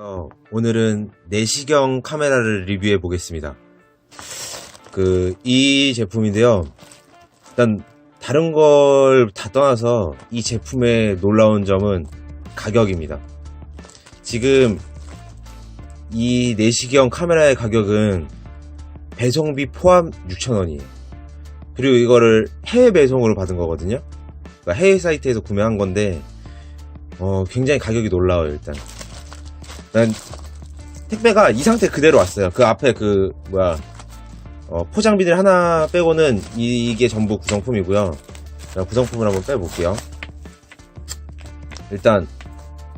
어, 오늘은 내시경 카메라를 리뷰해 보겠습니다. 그, 이 제품인데요. 일단, 다른 걸 다 떠나서 이 제품의 놀라운 점은 가격입니다. 지금, 이 내시경 카메라의 가격은 배송비 포함 6,000원이에요. 그리고 이거를 해외 배송으로 받은 거거든요. 그러니까 해외 사이트에서 구매한 건데, 어, 굉장히 가격이 놀라워요, 일단. 난 택배가 이 상태 그대로 왔어요. 그 앞에 그 뭐야 어, 포장 비닐 하나 빼고는 이, 게 전부 구성품이고요. 자, 구성품을 한번 빼볼게요. 일단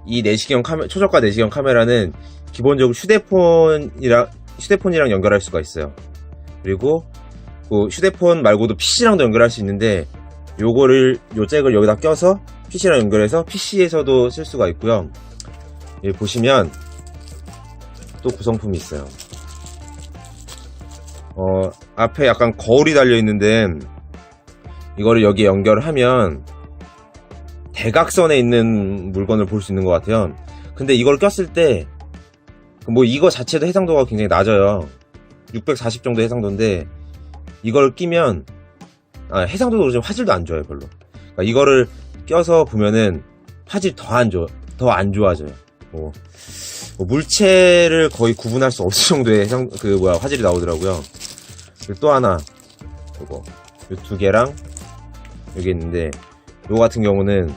이 내시경 카메 초저가 내시경 카메라는 기본적으로 휴대폰이랑 휴대폰이랑 연결할 수가 있어요. 그리고 그 휴대폰 말고도 PC랑도 연결할 수 있는데 요거를 요 잭을 여기다 껴서 PC랑 연결해서 PC에서도 쓸 수가 있고요. 여기 보시면 또 구성품이 있어요. 어, 앞에 약간 거울이 달려 있는데 이거를 여기에 연결하면 대각선에 있는 물건을 볼 수 있는 것 같아요. 근데 이걸 꼈을 때 뭐 이거 자체도 해상도가 굉장히 낮아요. 640 정도 해상도인데 이걸 끼면 아, 해상도도 그렇지만 화질도 안 좋아요 별로. 그러니까 이거를 껴서 보면은 화질 더 안 좋아 더 안 좋아져요. 뭐, 뭐 물체를 거의 구분할 수 없을 정도의 해상 그 뭐야 화질이 나오더라고요. 그리고 또 하나 이거 이두 개랑 여기 있는데 요 같은 경우는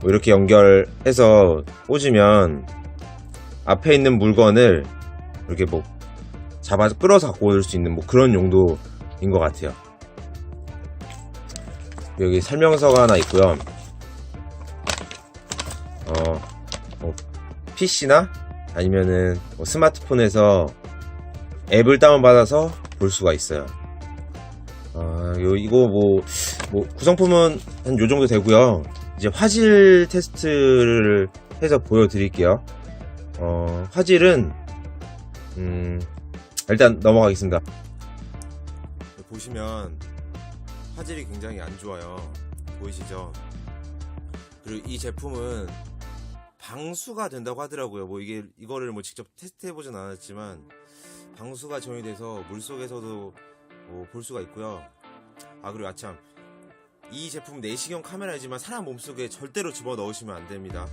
뭐 이렇게 연결해서 꽂으면 앞에 있는 물건을 이렇게 뭐 잡아서 끌어서 갖고 올 수 있는 뭐 그런 용도인 것 같아요. 여기 설명서가 하나 있고요. 어, 뭐 PC나 아니면은 뭐 스마트폰에서 앱을 다운받아서 볼 수가 있어요. 아, 요, 이거 뭐, 뭐, 구성품은 한 요 정도 되고요. 이제 화질 테스트를 해서 보여드릴게요. 어, 화질은, 음, 일단 넘어가겠습니다. 보시면, 화질이 굉장히 안 좋아요. 보이시죠? 그리고 이 제품은 방수가 된다고 하더라고요. 뭐 이게 이거를 뭐 직접 테스트해 보진 않았지만 방수가 적용이 돼서 물 속에서도 뭐 볼 수가 있고요. 아 그리고 아참 이 제품 내시경 카메라이지만 사람 몸속에 절대로 집어 넣으시면 안 됩니다.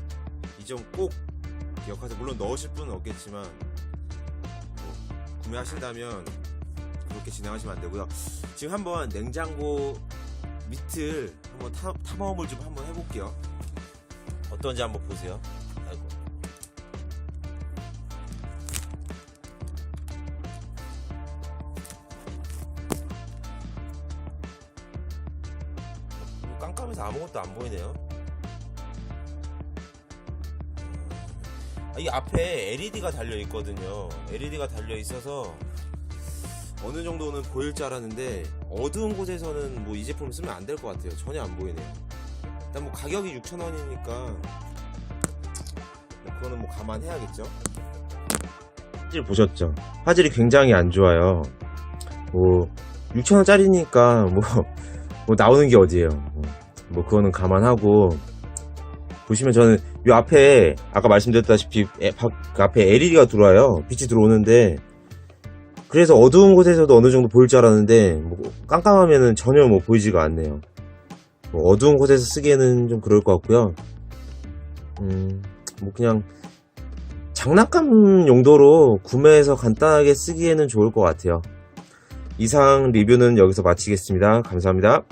이 점 꼭 기억하세요. 물론 넣으실 분은 없겠지만 뭐 구매하신다면 그렇게 진행하시면 안 되고요. 지금 한번 냉장고 밑을 한번 탐, 탐험을 좀 한번 해볼게요. 어떤지 한번 보세요. 깜깜해서 아무것도 안 보이네요. 아, 이 앞에 LED가 달려 있거든요. LED가 달려 있어서 어느 정도는 보일 줄 알았는데 어두운 곳에서는 뭐 이 제품 쓰면 안 될 것 같아요. 전혀 안 보이네요. 일단 뭐 가격이 6,000원이니까 뭐 그거는 뭐 감안해야겠죠. 화질 보셨죠? 화질이 굉장히 안 좋아요. 뭐 6,000원짜리니까 뭐, 뭐 나오는 게 어디예요? 뭐, 뭐 그거는 감안하고 보시면 저는 이 앞에 아까 말씀드렸다시피 에, 바- 그 앞에 LED가 들어와요. 빛이 들어오는데 그래서 어두운 곳에서도 어느 정도 보일 줄 알았는데 뭐 깜깜하면은 전혀 뭐 보이지가 않네요. 뭐 어두운 곳에서 쓰기에는 좀 그럴 것 같고요. 음, 뭐 그냥 장난감 용도로 구매해서 간단하게 쓰기에는 좋을 것 같아요. 이상 리뷰는 여기서 마치겠습니다. 감사합니다.